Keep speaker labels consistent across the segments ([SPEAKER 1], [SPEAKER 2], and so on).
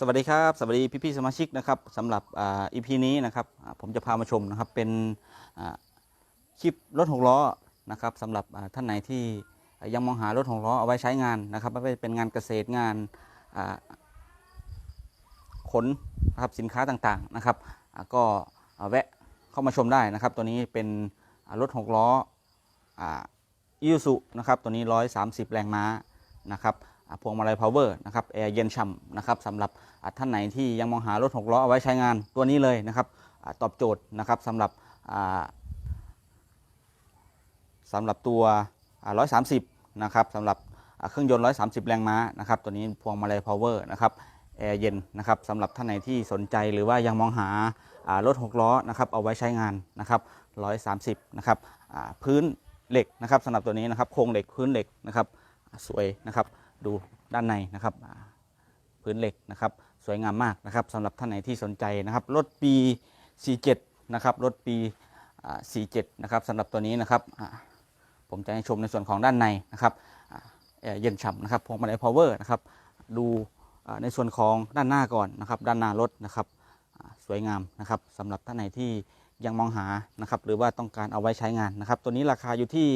[SPEAKER 1] สวัสดีครับ สวัสดีพี่ๆสมาชิกนะครับสำหรับอีพีนี้นะครับผมจะพามาชมนะครับเป็นคลิปรถหกล้อนะครับสำหรับท่านไหนที่ยังมองหารถหกล้อเอาไว้ใช้งานนะครับไม่ว่าจะเป็นงานเกษตรงานขนนะครับสินค้าต่างๆนะครับก็แวะเข้ามาชมได้นะครับ ตัวนี้เป็นรถหกล้ออิซูซุนะครับตัวนี้ 130 แรงม้านะครับ พวงมาลัยพาวเวอร์นะครับแอร์เย็นฉ่ำนะครับสำหรับท่านไหนที่ยังมองหารถหกล้อเอาไว้ใช้งานตัวนี้เลยนะครับตอบโจทย์นะครับสำหรับสำหรับตัวอ่า130 นะครับสำหรับเครื่องยนต์ 130 แรงม้านะครับตัวนี้พวงมาลัยพาวเวอร์นะครับแอร์เย็นนะครับสำหรับท่านไหนที่สนใจหรือว่ายังมองหารถหกล้อนะครับเอาไว้ใช้งานนะครับ130 นะครับพื้นเหล็กนะครับสำหรับตัวนี้นะครับโครงเหล็กพื้นเหล็กนะครับสวยนะครับ ดูด้านในนะครับพื้นเหล็กนะครับ สวยงามมากนะครับสำหรับท่านไหนที่สนใจนะครับ รถปี 47 นะครับ รถปีอ่า47 นะครับสำหรับตัวนี้นะครับ ผมจะให้ชมในส่วนของด้านในนะครับเย็นฉ่ำนะครับพวงมาลัยพาวเวอร์นะครับ ดูในส่วนของด้านหน้าก่อนนะครับ ด้านหน้ารถนะครับสวยงามนะครับสำหรับท่านไหนที่ยังมองหานะครับ หรือว่าต้องการเอาไว้ใช้งานนะครับ ตัวนี้ราคาอยู่ที่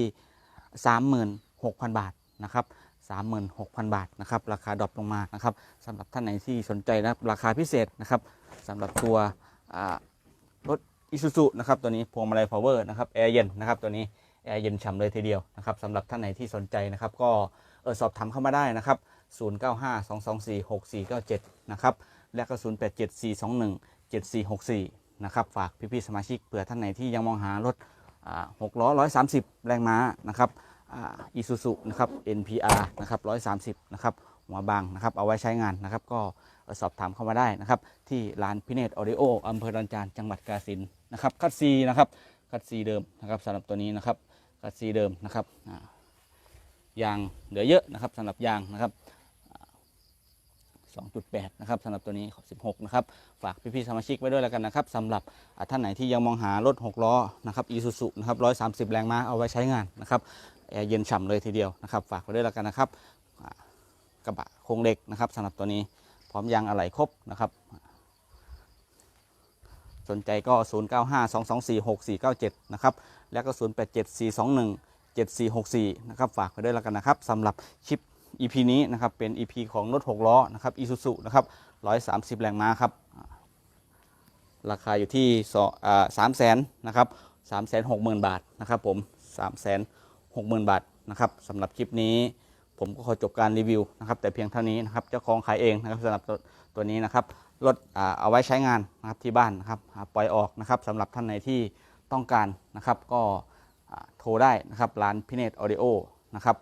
[SPEAKER 1] 36,000 บาทนะครับ 36,000 บาทนะครับราคาดรอปลงมานะครับสำหรับท่านไหนที่สนใจนะครับราคาพิเศษนะครับสำหรับตัวรถอิซูซุนะครับตัวนี้พวงมาลัยพาวเวอร์นะครับแอร์เย็นนะครับตัวนี้แอร์เย็นฉ่ำเลยทีเดียวนะครับสำหรับท่านไหนที่สนใจนะครับก็เออสอบถามเข้ามาได้นะครับ 0952246497 นะครับ และก็ 0874217464 นะครับ ฝากพี่ๆสมาชิกเผื่อท่านไหนที่ยังมองหารถอ่า6ล้อ130 แรงม้านะครับ อีซูซุนะครับ NPR นะครับ 130 นะครับหัวบางนะครับ เอาไว้ใช้งานนะครับ ก็สอบถามเข้ามาได้นะครับ ที่ร้านพิเนตออดิโออำเภอดอนจานจังหวัดกาฬสินนะครับคัดซีนะครับคัดซีเดิมนะครับสำหรับตัวนี้นะครับคัดซีเดิมนะครับยางเหลือเยอะนะครับสำหรับยางนะครับอ่า2.8 นะครับสำหรับตัวนี้ 16 นะครับ ฝากพี่ๆสมาชิกไว้ด้วยแล้วกันนะครับสำหรับท่านไหนที่ยังมองหารถ 6 ล้อ นะครับ อีซูซุนะครับ 130 แรงม้า เอาไว้ใช้งานนะครับ แอร์เย็นฉ่ำเลยทีเดียวนะครับฝากไว้ด้วยแล้วกันนะครับกระบะโครงเหล็กนะครับสำหรับตัวนี้พร้อมยางอะไหล่ครบนะครับ สนใจก็ 0 9 5 2 2 4 6 4 9 7 นะครับแล้วก็ 0 8 7 4 2 1 7 4 6 4 นะครับฝากไว้ด้วยแล้วกันนะครับสำหรับคลิป EP นี้นะครับเป็น EP ของรถ 6 ล้อนะครับอีซูซุนะครับ130 แรงม้าครับ ราคาอยู่ที่สามแสนนะครับสามแสนหกหมื่นบาทนะครับผมสามแส นหกหมื่นบาทนะครับสำหรับคลิปนี้ผมก็ขอจบการรีวิวนะครับแต่เพียงเท่านี้นะครับเจ้าของขายเองนะครับสำหรับตัวนี้นะครับรถเอาไว้ใช้งานนะครับที่บ้านนะครับปล่อยออกนะครับสำหรับท่านไหนที่ต้องการนะครับก็โทรได้นะครับร้านพิเนตออดิโอนะครับ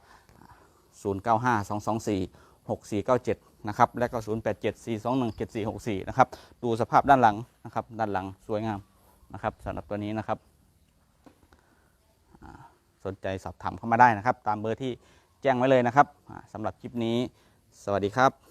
[SPEAKER 1] 0952246497นะครับและก็ 0874217464นะครับดูสภาพด้านหลังนะครับด้านหลังสวยงามนะครับสำหรับตัวนี้นะครับ สนใจสอบถามเข้ามาได้นะครับ ตามเบอร์ที่แจ้งไว้เลยนะครับสำหรับคลิปนี้ สวัสดีครับ